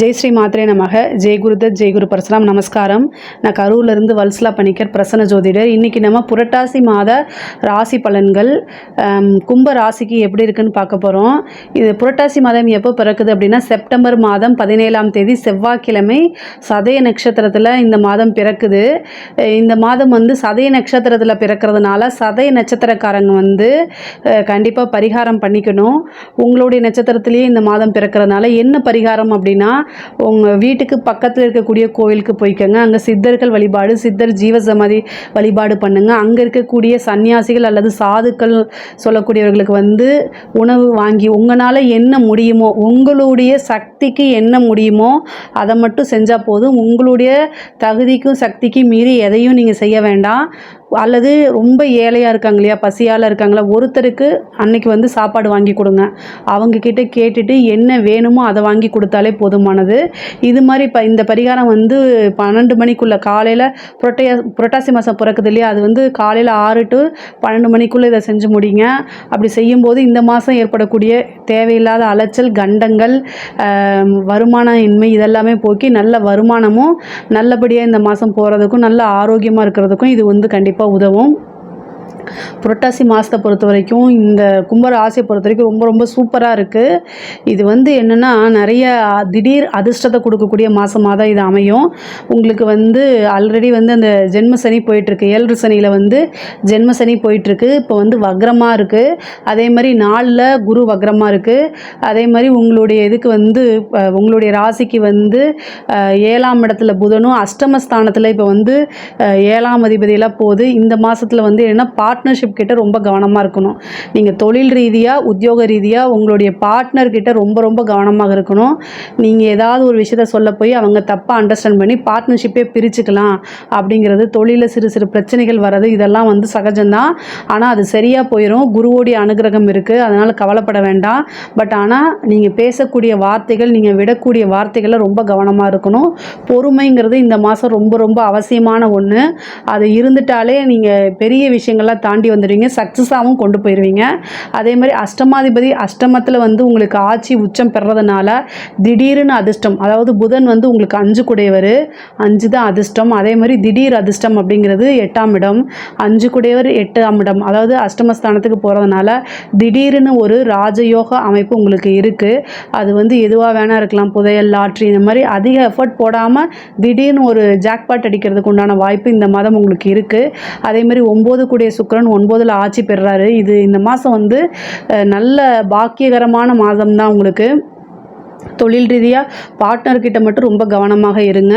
ஜெய் ஸ்ரீ மாத்ரே நமக. ஜெய் குருதத் ஜெய் குரு பரசுராம். நமஸ்காரம். நான் கரூர்லேருந்து வல்சலா பணிக்கர் பிரசன்ன ஜோதிடர். இன்றைக்கி நம்ம புரட்டாசி மாத ராசி பலன்கள் கும்ப ராசிக்கு எப்படி இருக்குன்னு பார்க்க போகிறோம் இது புரட்டாசி மாதம் எப்போ பிறக்குது அப்படின்னா செப்டம்பர் மாதம் பதினேழாம் தேதி செவ்வாய்க்கிழமை சதய நட்சத்திரத்தில் இந்த மாதம் பிறக்குது. இந்த மாதம் வந்து சதய நட்சத்திரத்தில் பிறக்கிறதுனால சதய நட்சத்திரக்காரங்க வந்து கண்டிப்பாக பரிகாரம் பண்ணிக்கணும். உங்களுடைய நட்சத்திரத்திலேயே இந்த மாதம் பிறக்கிறதுனால என்ன பரிகாரம் அப்படின்னா உங்கள் வீட்டுக்கு பக்கத்தில் இருக்கக்கூடிய கோவிலுக்கு போய்க்கோங்க. அங்கே சித்தர்கள் வழிபாடு சித்தர் ஜீவசமாதி வழிபாடு பண்ணுங்க. அங்கே இருக்கக்கூடிய சன்னியாசிகள் அல்லது சாதுக்கள் சொல்லக்கூடியவர்களுக்கு வந்து உணவு வாங்கி உங்களால் என்ன முடியுமோ உங்களுடைய சக்திக்கு என்ன முடியுமோ அதை மட்டும் செஞ்சால் போதும். உங்களுடைய தகுதிக்கும் சக்திக்கும் மீறி எதையும் நீங்கள் செய்ய வேண்டாம். அல்லது ரொம்ப ஏழையாக இருக்காங்க இல்லையா பசியால் இருக்காங்களா ஒருத்தருக்கு அன்னைக்கு வந்து சாப்பாடு வாங்கி கொடுங்க. அவங்க கிட்ட கேட்டுட்டு என்ன வேணுமோ அதை வாங்கி கொடுத்தாலே போதுமானது. இது மாதிரி இப்போ இந்த பரிகாரம் வந்து பன்னெண்டு மணிக்குள்ளே காலையில் புரட்டைய புரட்டாசி மாதம் பிறக்குது இல்லையா அது வந்து காலையில் ஆறு டு பன்னெண்டு மணிக்குள்ளே இதை செஞ்சு முடிங்க. அப்படி செய்யும்போது இந்த மாதம் ஏற்படக்கூடிய தேவையில்லாத அலைச்சல் கண்டங்கள் வருமான இன்மை இதெல்லாமே போக்கி நல்ல வருமானமும் நல்லபடியாக இந்த மாதம் போகிறதுக்கும் நல்ல ஆரோக்கியமாக இருக்கிறதுக்கும் இது வந்து கண்டிப்பாக உதவும். புரட்டாசி மாதத்தை பொறுத்த வரைக்கும் இந்த கும்ப ராசியை பொறுத்த வரைக்கும் ரொம்ப ரொம்ப சூப்பராக இருக்குது இது வந்து என்னென்னா நிறைய திடீர் அதிர்ஷ்டத்தை கொடுக்கக்கூடிய மாதமாக தான் இது அமையும். உங்களுக்கு வந்து ஆல்ரெடி வந்து அந்த ஜென்ம சனி போயிட்டுருக்கு. ஏழு சனியில் வந்து ஜென்ம சனி போயிட்டுருக்கு. இப்போ வந்து வக்ரமாக இருக்குது அதே மாதிரி நாளில் குரு வக்ரமாக இருக்குது அதே மாதிரி உங்களுடைய இதுக்கு வந்து உங்களுடைய ராசிக்கு வந்து ஏழாம் இடத்துல புதனும் அஷ்டமஸ்தானத்தில் இப்போ வந்து ஏழாம் அதிபதியெல்லாம் போகுது இந்த மாதத்தில் வந்து என்ன பார்ட்னர்ஷிப் கிட்ட ரொம்ப கவனமாக இருக்கணும். நீங்கள் தொழில் ரீதியாக உத்தியோக ரீதியாக உங்களுடைய பார்ட்னர்கிட்ட ரொம்ப ரொம்ப கவனமாக இருக்கணும். நீங்கள் ஏதாவது ஒரு விஷயத்த சொல்ல போய் அவங்க தப்பாக அண்டர்ஸ்டாண்ட் பண்ணி பார்ட்னர்ஷிப்பே பிரிச்சுக்கலாம் அப்படிங்கிறது தொழிலில் சிறு சிறு பிரச்சனைகள் வர்றது இதெல்லாம் வந்து சகஜம்தான். ஆனால் அது சரியாக போயிடும் குருவோடைய அனுகிரகம் இருக்குது அதனால் கவலைப்பட வேண்டாம். பட் ஆனால் நீங்கள் பேசக்கூடிய வார்த்தைகள் நீங்கள் விடக்கூடிய வார்த்தைகளை ரொம்ப கவனமாக இருக்கணும். பொறுமைங்கிறது இந்த மாதம் ரொம்ப ரொம்ப அவசியமான ஒன்று அது இருந்துட்டாலே நீங்கள் பெரிய விஷயங்கள் விஷயங்கள்லாம் தாண்டி வந்துடுவீங்க. சக்ஸஸாகவும் கொண்டு போயிடுவீங்க அதே மாதிரி அஷ்டமாதிபதி அஷ்டமத்தில் வந்து உங்களுக்கு ஆட்சி உச்சம் பெறதுனால திடீர்னு அதிர்ஷ்டம் அதாவது புதன் வந்து உங்களுக்கு அஞ்சு குடையவர் அஞ்சு தான் அதிர்ஷ்டம். அதே மாதிரி திடீர் அதிர்ஷ்டம் அப்படிங்கிறது எட்டாம் இடம் அஞ்சு குடையவர் எட்டாம் இடம். அதாவது அஷ்டமஸ்தானத்துக்கு போகிறதுனால திடீர்னு ஒரு ராஜயோக அமைப்பு உங்களுக்கு இருக்குது அது வந்து எதுவாக வேணால் இருக்கலாம் புதையல் லாட்ரி இந்த மாதிரி அதிக எஃபர்ட் போடாமல் திடீர்னு ஒரு ஜாக்பாட் அடிக்கிறதுக்கு உண்டான வாய்ப்பு இந்த மாதம் உங்களுக்கு இருக்குது அதே மாதிரி ஒம்பது கூடிய சுக்கரன் ஒன்பதில் ஆட்சி பெறுறாரு. இது இந்த மாதம் வந்து நல்ல பாக்கியகரமான மாதம் தான் உங்களுக்கு. தொழில் ரீதியாக பார்ட்னர்கிட்ட மட்டும் ரொம்ப கவனமாக இருங்க.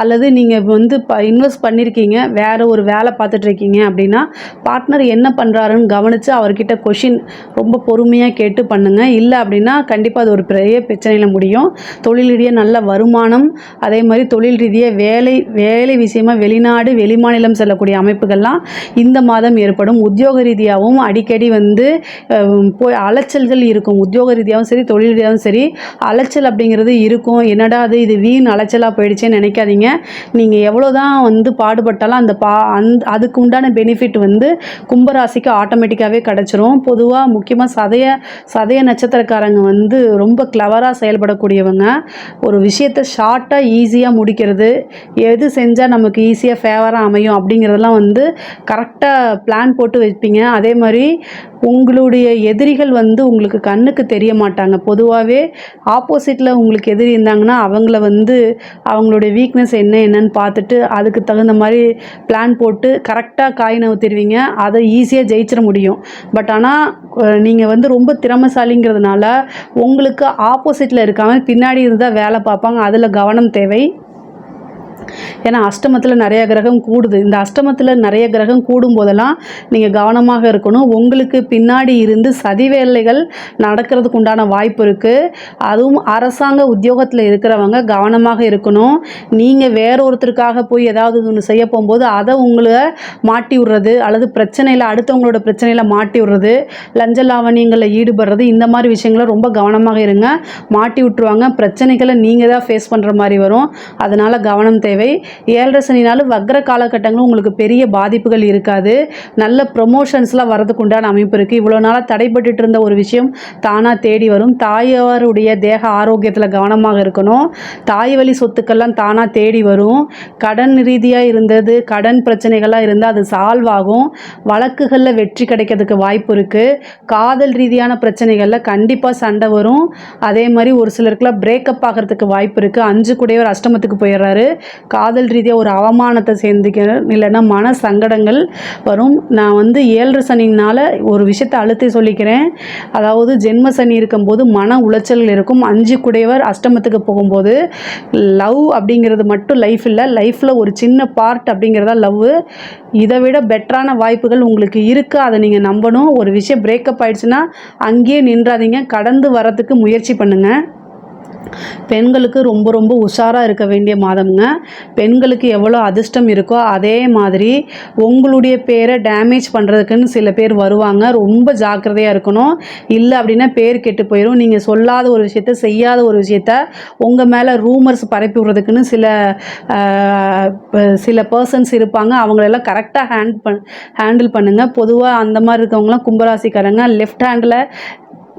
அல்லது நீங்கள் வந்து ப இன்வெஸ்ட் பண்ணியிருக்கீங்க வேறு ஒரு வேலை பார்த்துட்ருக்கீங்க அப்படின்னா பார்ட்னர் என்ன பண்ணுறாருன்னு கவனித்து அவர்கிட்ட கொஷின் ரொம்ப பொறுமையாக கேட்டு பண்ணுங்கள் இல்லை அப்படின்னா கண்டிப்பாக அது ஒரு பெரிய பிரச்சனையில் முடியும். தொழில் ரீதியாக நல்ல வருமானம் அதே மாதிரி தொழில் ரீதியாக வேலை வேலை விஷயமாக வெளிநாடு வெளிமாநிலம் செல்லக்கூடிய அமைப்புகள்லாம் இந்த மாதம் ஏற்படும். உத்தியோக ரீதியாகவும் அடிக்கடி வந்து போய் அலைச்சல்கள் இருக்கும். உத்தியோக ரீதியாகவும் சரி தொழில் ரீதியாகவும் சரி அலைச்சல் அப்படிங்கிறது இருக்கும். என்னடா அது? இது வீண் அலைச்சலாக போயிடுச்சேன்னு நினைக்காதீங்க. நீங்கள் எவ்வளோ தான் வந்து பாடுபட்டாலும் அந்த பா அந்த அதுக்கு உண்டான பெனிஃபிட் வந்து கும்பராசிக்கு ஆட்டோமேட்டிக்காகவே கிடச்சிரும். பொதுவாக முக்கியமாக சதய சதய நட்சத்திரக்காரங்க வந்து ரொம்ப கிளவராக செயல்படக்கூடியவங்க. ஒரு விஷயத்தை ஷார்ட்டாக ஈஸியாக முடிக்கிறது. எது செஞ்சால் நமக்கு ஈஸியாக ஃபேவராக அமையும் அப்படிங்கிறதெல்லாம் வந்து கரெக்டாக பிளான் போட்டு வைப்பீங்க. அதே மாதிரி உங்களுடைய எதிரிகள் வந்து உங்களுக்கு கண்ணுக்கு தெரிய மாட்டாங்க. பொதுவாகவே ஆப்போசிட்டில் உங்களுக்கு எதிரி இருந்தாங்கன்னா அவங்கள வந்து அவங்களுடைய வீக்னஸ் என்ன என்னன்னு பார்த்துட்டு அதுக்கு தகுந்த மாதிரி பிளான் போட்டு கரெக்டாக காய் நவுத்திடுவீங்க அதை ஈஸியாக ஜெயிச்சிட முடியும். பட் ஆனால் நீங்கள் வந்து ரொம்ப திறமைசாலிங்கிறதுனால உங்களுக்கு ஆப்போசிட்டில் இருக்காமல் பின்னாடி இருந்தால் வேலை பார்ப்பாங்க. அதில் கவனம் தேவை. ஏன்னா அஷ்டமத்தில் நிறைய கிரகம் கூடுது. இந்த அஷ்டமத்தில் நிறைய கிரகம் கூடும் போதெல்லாம் நீங்கள் கவனமாக இருக்கணும். உங்களுக்கு பின்னாடி இருந்து சதி வேலைகள் நடக்கிறதுக்கு உண்டான வாய்ப்பு இருக்குது அதுவும் அரசாங்க உத்தியோகத்தில் இருக்கிறவங்க கவனமாக இருக்கணும். நீங்கள் வேற ஒருத்தருக்காக போய் ஏதாவது ஒன்று செய்ய போகும்போது அதை உங்களை மாட்டி விடுறது அல்லது பிரச்சனையில் அடுத்தவங்களோட பிரச்சனையில் மாட்டி விடுறது லஞ்ச லாவணியங்களில் ஈடுபடுறது இந்த மாதிரி விஷயங்கள ரொம்ப கவனமாக இருங்க. மாட்டி விட்டுருவாங்க. பிரச்சனைகளை நீங்கள் தான் ஃபேஸ் பண்ணுற மாதிரி வரும். அதனால் கவனம் தேவை. ஏழரை சனினாலும் வக்ர காலகட்டங்களும் உங்களுக்கு பெரிய பாதிப்புகள் இருக்காது. நல்ல ப்ரொமோஷன்ஸ்லாம் வரதுக்கு உண்டான அமைப்பு இருக்குது இவ்வளோ நாளாக தடைப்பட்டுட்டு இருந்த ஒரு விஷயம் தானாக தேடி வரும். தாயாருடைய தேக ஆரோக்கியத்தில் கவனமாக இருக்கணும். தாய் வழி சொத்துக்கள்லாம் தானாக தேடி வரும். கடன் ரீதியாக இருந்தது கடன் பிரச்சனைகள்லாம் இருந்தால் அது சால்வ் ஆகும். வழக்குகளில் வெற்றி கிடைக்கிறதுக்கு வாய்ப்பு இருக்குது காதல் ரீதியான பிரச்சனைகளில் கண்டிப்பாக சண்டை வரும். அதே மாதிரி ஒரு சிலருக்குலாம் பிரேக்கப் ஆகிறதுக்கு வாய்ப்பு இருக்குது அஞ்சு கூடையவர் அஷ்டமத்துக்கு போயிடுறாரு. காதல் ரீதியாக ஒரு அவமானத்தை சேர்ந்துக்கிறேன் இல்லைன்னா மன சங்கடங்கள் வரும். நான் வந்து ஏழரை சனினால் ஒரு விஷயத்தை அழுத்தி சொல்லிக்கிறேன். அதாவது ஜென்ம சனி இருக்கும்போது மன உளைச்சல் இருக்கும். அஞ்சு குடையவர் அஷ்டமத்துக்கு போகும்போது லவ் அப்படிங்கிறது மட்டும் லைஃப் இல்லை. லைஃப்பில் ஒரு சின்ன பார்ட் அப்படிங்கிறதா லவ். இதை விட பெட்டரான வாய்ப்புகள் உங்களுக்கு இருக்குது அதை நீங்கள் நம்பணும். ஒரு விஷயம் பிரேக்கப் ஆயிடுச்சுன்னா அங்கேயே நின்றாதீங்க. கடந்து வரதுக்கு முயற்சி பண்ணுங்கள் பெண்களுக்கு ரொம்ப ரொம்ப உஷாராக இருக்க வேண்டிய மாதம்ங்க. பெண்களுக்கு எவ்வளோ அதிர்ஷ்டம் இருக்கோ அதே மாதிரி உங்களுடைய பேரை டேமேஜ் பண்ணுறதுக்குன்னு சில பேர் வருவாங்க. ரொம்ப ஜாக்கிரதையாக இருக்கணும். இல்லை அப்படின்னா பேர் கெட்டு போயிடும் நீங்கள் சொல்லாத ஒரு விஷயத்த செய்யாத ஒரு விஷயத்த உங்கள் மேலே ரூமர்ஸ் பரப்பி விடுறதுக்குன்னு சில ப- சில பர்சன்ஸ் இருப்பாங்க. அவங்களெல்லாம் கரெக்டாக ஹேண்ட் பண் ஹேண்டில் பண்ணுங்கள் பொதுவாக அந்த மாதிரி இருக்கவங்களாம் கும்பராசிக்காரங்க லெஃப்ட் ஹேண்டில்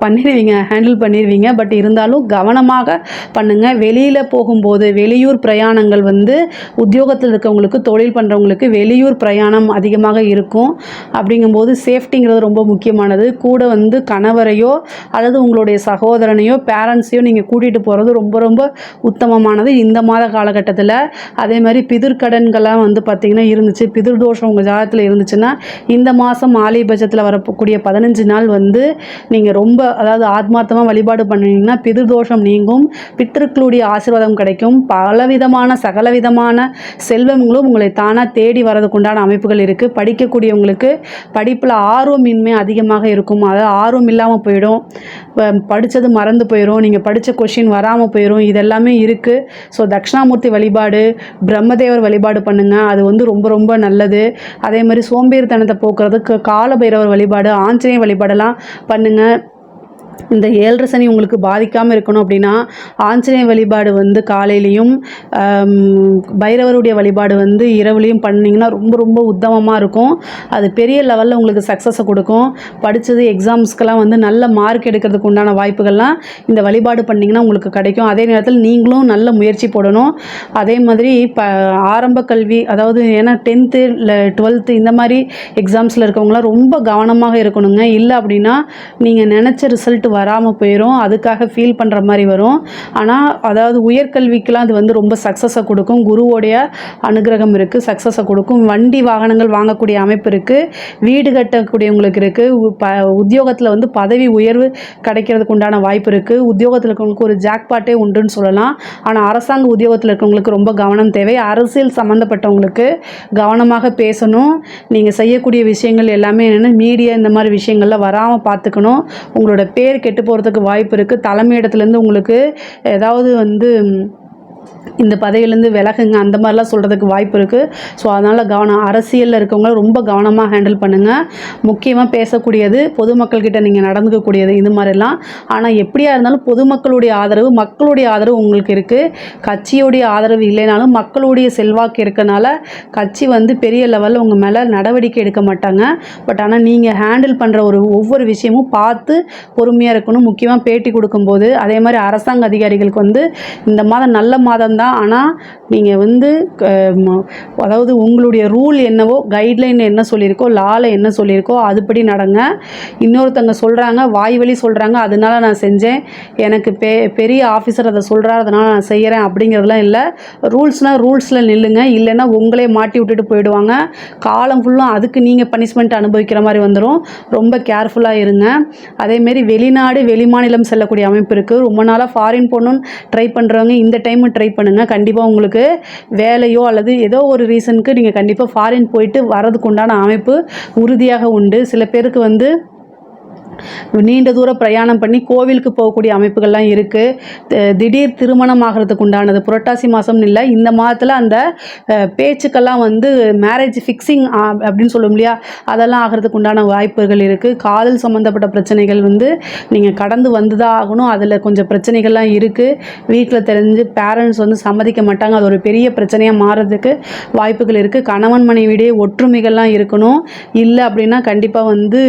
பண்ணிடுவீங்க ஹேண்டில் பண்ணிடுவீங்க பட் இருந்தாலும் கவனமாக பண்ணுங்கள் வெளியில் போகும்போது வெளியூர் பிரயாணங்கள் வந்து உத்தியோகத்தில் இருக்கவங்களுக்கு தொழில் பண்ணுறவங்களுக்கு வெளியூர் பிரயாணம் அதிகமாக இருக்கும். அப்படிங்கும்போது சேஃப்டிங்கிறது ரொம்ப முக்கியமானது. கூட வந்து கணவரையோ அல்லது உங்களுடைய சகோதரனையோ பேரண்ட்ஸையோ நீங்கள் கூட்டிகிட்டு போகிறது ரொம்ப ரொம்ப உத்தமமானது இந்த மாத காலகட்டத்தில். அதே மாதிரி பிதிர்கடன்கள்லாம் வந்து பார்த்திங்கன்னா இருந்துச்சு. பிதிர் தோஷம் உங்கள் ஜாதகத்தில் இருந்துச்சுன்னா இந்த மாதம் ஆலய பட்சத்தில் வரக்கூடிய பதினஞ்சு நாள் வந்து நீங்கள் ரொம்ப அதாவது ஆத்மார்த்தமாக வழிபாடு பண்ணுவீங்கன்னா பிதிர்தோஷம் நீங்கும் பித்திருக்களுடைய ஆசீர்வாதம் கிடைக்கும். பலவிதமான சகலவிதமான செல்வங்களும் உங்களை தானாக தேடி வரதுக்கு உண்டான அமைப்புகள் இருக்குது படிக்கக்கூடியவங்களுக்கு படிப்பில் ஆர்வமின்மை அதிகமாக இருக்கும். அதாவது ஆர்வம் இல்லாமல் போயிடும். ப- மறந்து போயிடும் நீங்கள் படித்த கொஷின் வராமல் போயிடும் இதெல்லாமே இருக்குது ஸோ தட்சிணாமூர்த்தி வழிபாடு பிரம்மதேவர் வழிபாடு பண்ணுங்கள் அது வந்து ரொம்ப ரொம்ப நல்லது. அதே மாதிரி சோம்பேறித்தனத்தை போக்குறதுக்கு காலபைரவர் வழிபாடு ஆஞ்சநேய வழிபாடெல்லாம் பண்ணுங்கள் இந்த ஏழரை சனி உங்களுக்கு பாதிக்காமல் இருக்கணும் அப்படின்னா ஆஞ்சநேய வழிபாடு வந்து காலையிலையும் பைரவருடைய வழிபாடு வந்து இரவுலையும் பண்ணிங்கன்னா ரொம்ப ரொம்ப உத்தமமாக இருக்கும். அது பெரிய லெவலில் உங்களுக்கு சக்ஸஸை கொடுக்கும். படித்தது எக்ஸாம்ஸ்க்கெல்லாம் வந்து நல்ல மார்க் எடுக்கிறதுக்கு உண்டான வாய்ப்புகள்லாம் இந்த வழிபாடு பண்ணிங்கன்னா உங்களுக்கு கிடைக்கும். அதே நேரத்தில் நீங்களும் நல்ல முயற்சி போடணும். அதே மாதிரி இப்போ ஆரம்ப கல்வி அதாவது ஏன்னா டென்த்து இல்லை டுவெல்த்து இந்த மாதிரி எக்ஸாம்ஸில் இருக்கவங்களாம் ரொம்ப கவனமாக இருக்கணுங்க. இல்லை அப்படின்னா நீங்கள் நினச்ச ரிசல்ட் வராமல் போயிடும் அதுக்காக ஃபீல் பண்ணுற மாதிரி வரும். ஆனால் அதாவது உயர்கல்விக்கெலாம் அது வந்து ரொம்ப சக்ஸஸை கொடுக்கும். குருவோடைய அனுகிரகம் இருக்குது சக்ஸஸை கொடுக்கும். வண்டி வாகனங்கள் வாங்கக்கூடிய அமைப்பு இருக்குது வீடு கட்டக்கூடியவங்களுக்கு இருக்குது ப உத்தியோகத்தில் வந்து பதவி உயர்வு கிடைக்கிறதுக்கு உண்டான வாய்ப்பு இருக்குது உத்தியோகத்தில் இருக்கவங்களுக்கு ஒரு ஜாக்பாட்டே உண்டுன்னு சொல்லலாம். ஆனால் அரசாங்க உத்தியோகத்தில் இருக்கவங்களுக்கு ரொம்ப கவனம் தேவை. அரசியல் சம்மந்தப்பட்டவங்களுக்கு கவனமாக பேசணும். நீங்கள் செய்யக்கூடிய விஷயங்கள் எல்லாமே என்னென்னா மீடியா இந்த மாதிரி விஷயங்கள்ல வராமல் பார்த்துக்கணும். உங்களோட பேர் கெட்டு போகிறதுக்கு வாய்ப்பு இருக்குது தலைமையிடத்துலேருந்து உங்களுக்கு ஏதாவது வந்து இந்த பதவியிலேருந்து விலகுங்க. அந்த மாதிரிலாம் சொல்கிறதுக்கு வாய்ப்பு இருக்குது ஸோ அதனால் கவனம். அரசியலில் இருக்கவங்கள ரொம்ப கவனமாக ஹேண்டில் பண்ணுங்கள் முக்கியமாக பேசக்கூடியது பொதுமக்கள்கிட்ட நீங்கள் நடந்துக்கக்கூடியது இது மாதிரிலாம். ஆனால் எப்படியா இருந்தாலும் பொதுமக்களுடைய ஆதரவு மக்களுடைய ஆதரவு உங்களுக்கு இருக்குது கட்சியுடைய ஆதரவு இல்லைனாலும் மக்களுடைய செல்வாக்கு இருக்கனால கட்சி வந்து பெரிய லெவலில் உங்கள் மேலே நடவடிக்கை எடுக்க மாட்டாங்க. பட் ஆனால் நீங்கள் ஹேண்டில் பண்ணுற ஒரு ஒவ்வொரு விஷயமும் பார்த்து பொறுமையாக இருக்கணும். முக்கியமாக பேட்டி கொடுக்கும்போது அதே மாதிரி அரசாங்க அதிகாரிகளுக்கு வந்து இந்த மாதம் நல்ல மாதம்தான். ஆனால் நீங்கள் வந்து அதாவது உங்களுடைய ரூல் என்னவோ கைட்லைன் என்ன சொல்லியிருக்கோ லாவில் என்ன சொல்லியிருக்கோ அதுபடி நடங்க. இன்னொருத்தங்க சொல்கிறாங்க வாய் வழி சொல்கிறாங்க அதனால நான் செஞ்சேன். எனக்கு பெ பெரிய ஆஃபீஸர் அதை சொல்கிறார் அதனால் நான் செய்கிறேன் அப்படிங்கிறதுலாம் இல்லை. ரூல்ஸ்னால் ரூல்ஸில் நில்லுங்க. இல்லைன்னா உங்களே மாட்டி விட்டுட்டு போயிடுவாங்க. காலம் ஃபுல்லும் அதுக்கு நீங்கள் பனிஷ்மெண்ட் அனுபவிக்கிற மாதிரி வந்துடும் ரொம்ப கேர்ஃபுல்லாக இருங்க. அதேமாரி வெளிநாடு வெளிமாநிலம் செல்லக்கூடிய அமைப்பு இருக்குது ரொம்ப நாளாக ஃபாரின் போகணுன்னு ட்ரை பண்ணுறவங்க இந்த டைமு ட்ரை பண்ணுங்கள் கண்டிப்பாக உங்களுக்கு வேலையோ அல்லது ஏதோ ஒரு ரீசனுக்கு நீங்கள் கண்டிப்பாக ஃபாரின் போயிட்டு வரதுக்கு உண்டான அமைப்பு உறுதியாக உண்டு. சில பேருக்கு வந்து நீண்ட தூர பிரயாணம் பண்ணி கோவிலுக்கு போகக்கூடிய அமைப்புகள்லாம் இருக்குது திடீர் திருமணம் ஆகிறதுக்கு உண்டானது புரட்டாசி மாதம்னு இல்லை இந்த மாதத்தில் அந்த பேச்சுக்கெல்லாம் வந்து மேரேஜ் ஃபிக்ஸிங் அப்படின்னு சொல்லும் இல்லையா அதெல்லாம் ஆகிறதுக்கு உண்டான வாய்ப்புகள் இருக்குது காதல் சம்மந்தப்பட்ட பிரச்சனைகள் வந்து நீங்கள் கடந்து வந்து தான் ஆகணும். அதில் கொஞ்சம் பிரச்சனைகள்லாம் இருக்குது வீட்டில் தெரிஞ்சு பேரண்ட்ஸ் வந்து சம்மதிக்க மாட்டாங்க. அது ஒரு பெரிய பிரச்சனையாக மாறுறதுக்கு வாய்ப்புகள் இருக்குது கணவன் மனைவிடையே ஒற்றுமைகள்லாம் இருக்கணும். இல்லை அப்படின்னா கண்டிப்பாக வந்து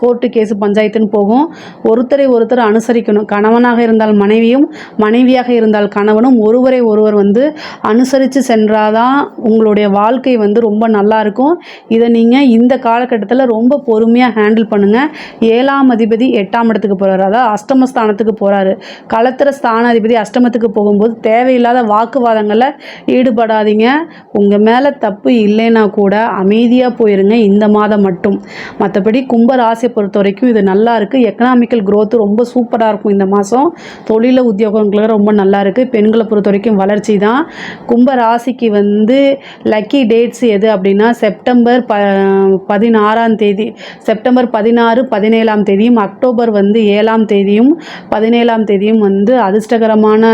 கோர்ட்டு கேஸு எடுத்துன்னு போகும். ஒருத்தரை ஒருத்தர் அனுசரிக்கணும். கணவனாக இருந்தால் மனைவியும் மனைவியாக இருந்தால் கணவனும் ஒருவரை ஒருவர் வந்து அனுசரித்து சென்றாதான் உங்களுடைய வாழ்க்கை வந்து ரொம்ப நல்லா இருக்கும். இதை நீங்கள் இந்த காலகட்டத்தில் ரொம்ப பொறுமையாக ஹேண்டில் பண்ணுங்கள் ஏழாம் அதிபதி எட்டாம் இடத்துக்கு போகிறாரு அதாவது அஷ்டமஸ்தானத்துக்கு போகிறாரு களத்திர ஸ்தான அதிபதி அஷ்டமத்துக்கு போகும்போது தேவையில்லாத வாக்குவாதங்களில் ஈடுபடாதீங்க. உங்கள் மேலே தப்பு இல்லைன்னா கூட அமைதியாக போயிருங்க. இந்த மாதம் மட்டும். மற்றபடி கும்ப ராசியை பொறுத்த வரைக்கும் இது நல்ல நல்லா இருக்குது எக்கனாமிக்கல் க்ரோத்து ரொம்ப சூப்பராக இருக்கும் இந்த மாதம் தொழில உத்தியோகங்களுக்கு ரொம்ப நல்லா இருக்குது பெண்களை பொறுத்த வரைக்கும் வளர்ச்சி தான். கும்ப ராசிக்கு வந்து லக்கி டேட்ஸ் எது அப்படின்னா செப்டம்பர் ப பதினாறாம் தேதி செப்டம்பர் பதினாறு பதினேழாம் தேதியும் அக்டோபர் வந்து ஏழாம் தேதியும் பதினேழாம் தேதியும் வந்து அதிர்ஷ்டகரமான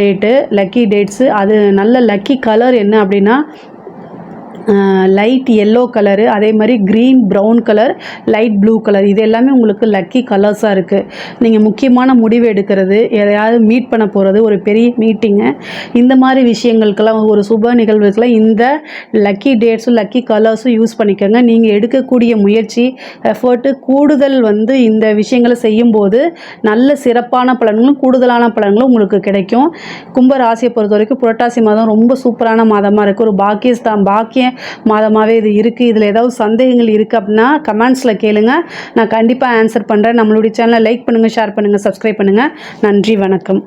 டேட்டு லக்கி டேட்ஸு அது நல்ல லக்கி கலர் என்ன அப்படின்னா லைட் எல்லோ கலரு அதே மாதிரி green brown colour light blue colour இது எல்லாமே உங்களுக்கு லக்கி கலர்ஸாக இருக்குது நீங்கள் முக்கியமான முடிவு எடுக்கிறது எதையாவது மீட் பண்ண போகிறது ஒரு பெரிய மீட்டிங்கு இந்த மாதிரி விஷயங்களுக்கெல்லாம் ஒரு சுப நிகழ்வுக்கெல்லாம் இந்த லக்கி டேட்ஸும் லக்கி கலர்ஸும் யூஸ் பண்ணிக்கோங்க. நீங்கள் எடுக்கக்கூடிய முயற்சி எஃபர்ட்டு கூடுதல் வந்து இந்த விஷயங்களை செய்யும்போது நல்ல சிறப்பான பலன்களும் கூடுதலான பலன்களும் உங்களுக்கு கிடைக்கும். கும்ப ராசியை பொறுத்த வரைக்கும் புரட்டாசி மாதம் ரொம்ப சூப்பரான மாதமாக இருக்குது ஒரு பாக்கியஸ்தான் பாக்கிய மாதமாகவே இது இருக்குது இதில் ஏதாவது சந்தேகங்கள் இருக்குது அப்படின்னா கமெண்ட்ஸில் கேளுங்க. நான் கண்டிப்பாக ஆன்சர் பண்ணுறேன் நம்மளுடைய சேனலை லைக் பண்ணுங்கள் ஷேர் பண்ணுங்கள் சப்ஸ்கிரைப் பண்ணுங்கள் நன்றி வணக்கம்.